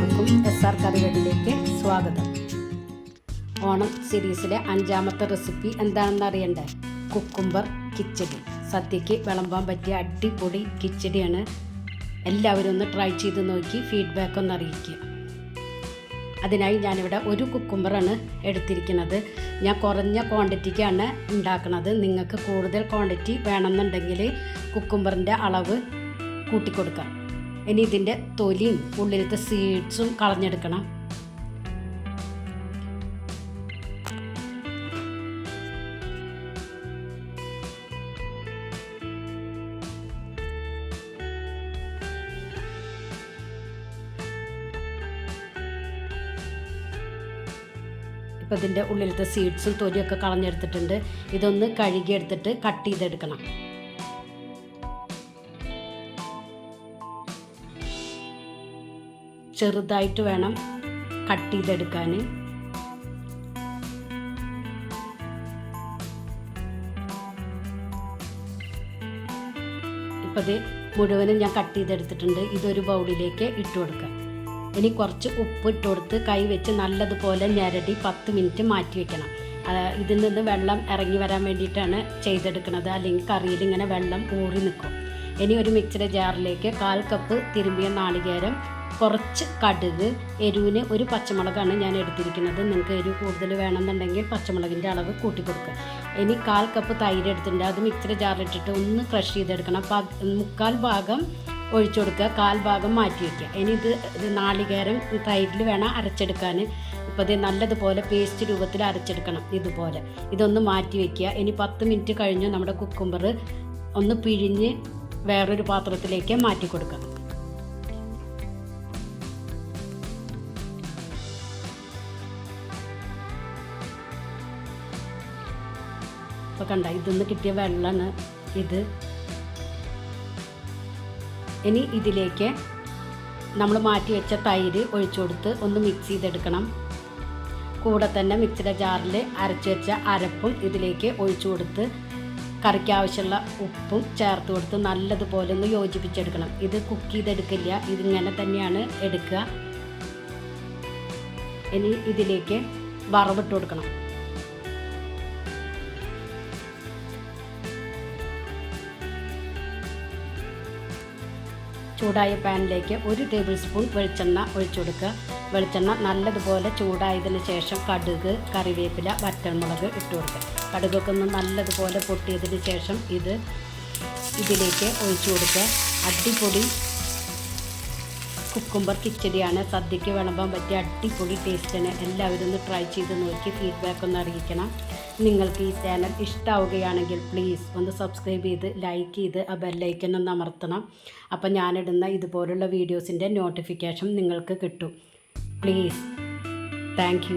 എല്ലാവർക്കും S R കറികളിലേക്ക് സ്വാഗതം. ഓണം സീരീസിലെ അഞ്ചാമത്തെ റെസിപ്പി എന്താണെന്ന് അറിയണ്ടേ? കുക്കുംബർ കിച്ചടി. സദ്യയ്ക്ക് വിളമ്പാൻ പറ്റിയ അടിപൊളി കിച്ചടിയാണ്. എല്ലാവരും ഒന്ന് ട്രൈ ചെയ്ത് നോക്കി ഫീഡ്ബാക്ക് ഒന്ന് അറിയിക്കുക. അതിനായി ഞാനിവിടെ ഒരു കുക്കുംബറാണ് എടുത്തിരിക്കുന്നത്. ഞാൻ കുറഞ്ഞ ക്വാണ്ടിറ്റിക്കാണ് ഉണ്ടാക്കുന്നത്. നിങ്ങൾക്ക് കൂടുതൽ ക്വാണ്ടിറ്റി വേണമെന്നുണ്ടെങ്കിൽ കുക്കുംബറിന്റെ അളവ് കൂട്ടിക്കൊടുക്കാം. ഇനി ഇതിന്റെ തൊലിയും ഉള്ളിലത്തെ സീഡ്സും കളഞ്ഞെടുക്കണം. ഇപ്പോൾ ഇതിന്റെ ഉള്ളിലത്തെ സീഡ്സും തൊലിയൊക്കെ കളഞ്ഞെടുത്തിട്ടുണ്ട്. ഇതൊന്ന് കഴുകിയെടുത്തിട്ട് കട്ട് ചെയ്തെടുക്കണം. ചെറുതായിട്ട് വേണം കട്ട് ചെയ്തെടുക്കാൻ. ഇപ്പത് മുഴുവനും ഞാൻ കട്ട് ചെയ്തെടുത്തിട്ടുണ്ട്. ഇതൊരു ബൗളിലേക്ക് ഇട്ട് കൊടുക്കാം. ഇനി കുറച്ച് ഉപ്പ് ഇട്ട് കൊടുത്ത് കൈ വെച്ച് നല്ലതുപോലെ ഞരടി പത്ത് മിനിറ്റ് മാറ്റി വെക്കണം. ഇതിൽ നിന്ന് വെള്ളം ഇറങ്ങി വരാൻ വേണ്ടിയിട്ടാണ് ചെയ്തെടുക്കുന്നത്. അല്ലെങ്കിൽ കറിയിൽ ഇങ്ങനെ വെള്ളം ഊറി നിൽക്കും. ഇനി ഒരു മിക്സിയുടെ ജാറിലേക്ക് കാൽ കപ്പ് തിരുമ്പിയ നാളികേരം കുറച്ച് കടുക് എരിവിന് ഒരു പച്ചമുളകാണ് ഞാൻ എടുത്തിരിക്കുന്നത്. നിങ്ങൾക്ക് എരിവ് കൂടുതൽ വേണമെന്നുണ്ടെങ്കിൽ പച്ചമുളകിന്റെ അളവ് കൂട്ടി കൊടുക്കുക. ഇനി കാൽ കപ്പ് തൈര് എടുത്തിട്ടുണ്ട്. അത് മിക്സിയുടെ ജാറിലിട്ടിട്ട് ഒന്ന് ക്രഷ് ചെയ്തെടുക്കണം. മുക്കാൽ ഭാഗം ഒഴിച്ചു കൊടുക്കുക. കാൽ ഭാഗം മാറ്റി വയ്ക്കുക. ഇനി ഇത് നാളികേരം തൈരിൽ വേണം അരച്ചെടുക്കാൻ. ഇപ്പോൾ ഇത് നല്ലതുപോലെ പേസ്റ്റ് രൂപത്തിൽ അരച്ചെടുക്കണം ഇതുപോലെ. ഇതൊന്ന് മാറ്റി വയ്ക്കുക. ഇനി പത്ത് മിനിറ്റ് കഴിഞ്ഞ് നമ്മുടെ കുക്കുംബർ ഒന്ന് പിഴിഞ്ഞ് വേറൊരു പാത്രത്തിലേക്ക് മാറ്റി കൊടുക്കാം ഇപ്പോൾ കണ്ട? ഇതിന്ന് കിട്ടിയ വെള്ളമാണ് ഇത്. ഇനി ഇതിലേക്ക് നമ്മൾ മാറ്റി വെച്ച തൈര് ഒഴിച്ചു കൊടുത്ത് ഒന്ന് മിക്സ് ചെയ്തെടുക്കണം. കൂടെ തന്നെ മിക്സിയുടെ ജാറിൽ അരച്ച് വെച്ച അരപ്പും ഇതിലേക്ക് ഒഴിച്ചു കൊടുത്ത് കറിക്ക് ആവശ്യമുള്ള ഉപ്പും ചേർത്ത് കൊടുത്ത് നല്ലതുപോലെ ഒന്ന് യോജിപ്പിച്ചെടുക്കണം. ഇത് കുക്ക് ചെയ്തെടുക്കില്ല. ഇതിങ്ങനെ തന്നെയാണ് എടുക്കുക. ഇനി ഇതിലേക്ക് വറവിട്ട് കൊടുക്കണം. ചൂടായ പാനിലേക്ക് ഒരു ടേബിൾ സ്പൂൺ വെളിച്ചെണ്ണ ഒഴിച്ചു കൊടുക്കുക. വെളിച്ചെണ്ണ നല്ലതുപോലെ ചൂടായതിന് ശേഷം കടുക് കറിവേപ്പില വറ്റൽമുളക് ഇട്ട് കൊടുക്കുക. കടുകൊക്കെ ഒന്ന് നല്ലതുപോലെ പൊട്ടിയതിന് ശേഷം ഇത് ഇതിലേക്ക് ഒഴിച്ചു കൊടുക്കുക. അടിപൊളി കുക്കുംബർ കിച്ചടിയാണ്. സദ്യയ്ക്ക് വിളമ്പാൻ പറ്റിയ അടിപൊളി ടേസ്റ്റാണ് എല്ലാവരും ഒന്ന് ട്രൈ ചെയ്ത് നോക്കി ഫീഡ്ബാക്ക് ഒന്ന് അറിയിക്കണം. നിങ്ങൾക്ക് ഈ ചാനൽ ഇഷ്ടമാവുകയാണെങ്കിൽ പ്ലീസ് ഒന്ന് സബ്സ്ക്രൈബ് ചെയ്ത് ലൈക്ക് ചെയ്ത് ആ ബെല്ലൈക്കൻ ഒന്ന് അമർത്തണം. അപ്പം ഞാനിടുന്ന ഇതുപോലുള്ള വീഡിയോസിന്റെ നോട്ടിഫിക്കേഷൻ നിങ്ങൾക്ക് കിട്ടും. Please thank